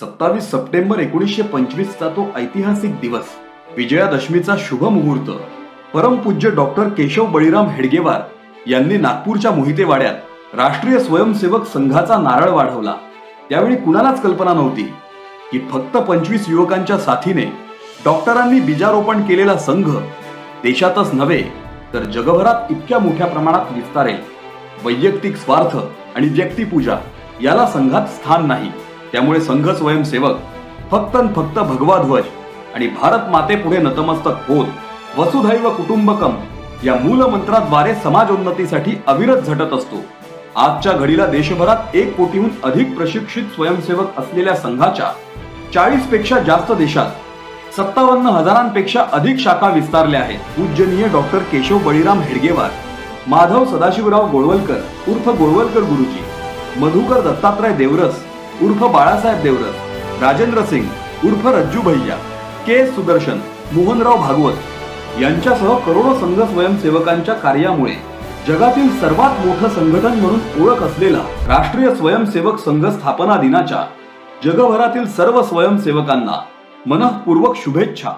सत्तावीस सप्टेंबर एकोणीसशे पंचवीसचा तो ऐतिहासिक दिवस. विजयादशमीचा शुभ मुहूर्त. परमपूज्य डॉक्टर केशव बळीराम हेडगेवार यांनी नागपूरच्या मोहितेवाड्यात राष्ट्रीय स्वयंसेवक संघाचा नारळ वाढवला. त्यावेळी कुणालाच कल्पना नव्हती की फक्त पंचवीस युवकांच्या साथीने डॉक्टरांनी बीजारोपण केलेला संघ देशातच नव्हे तर जगभरात इतक्या मोठ्या प्रमाणात विस्तारेल. वैयक्तिक स्वार्थ आणि व्यक्तिपूजा याला संघात स्थान नाही. त्यामुळे संघ स्वयंसेवक फक्त फक्त भगवा ध्वज आणि भारत मातेपुढे नतमस्तक होत वसुधैव कुटुंबकम या मूल मंत्राद्वारे समाजोन्नतीसाठी अविरत झटत असतो. आजच्या घडीला देशभरात एक कोटीहून अधिक प्रशिक्षित स्वयंसेवक असलेल्या संघाच्या चाळीसपेक्षा जास्त देशात सत्तावन्न हजारांपेक्षा अधिक शाखा विस्तारल्या आहेत. पूजनीय डॉक्टर केशव बळीराम हेडगेवार माधव सदाशिवराव गोळवलकर उर्फ गोळवलकर गुरुजी मधुकर दत्तात्रय देवरस उर्फ बाळासाहेब देवरस राजेंद्र सिंग उर्फ रज्जू भैया के सुदर्शन मोहनराव भागवत यांच्यासह करोडो संघ स्वयंसेवकांच्या कार्यामुळे जगातील सर्वात मोठं संघटन म्हणून ओळख असलेला राष्ट्रीय स्वयंसेवक संघ स्थापना दिनाच्या जगभरातील सर्व स्वयंसेवकांना मनःपूर्वक शुभेच्छा.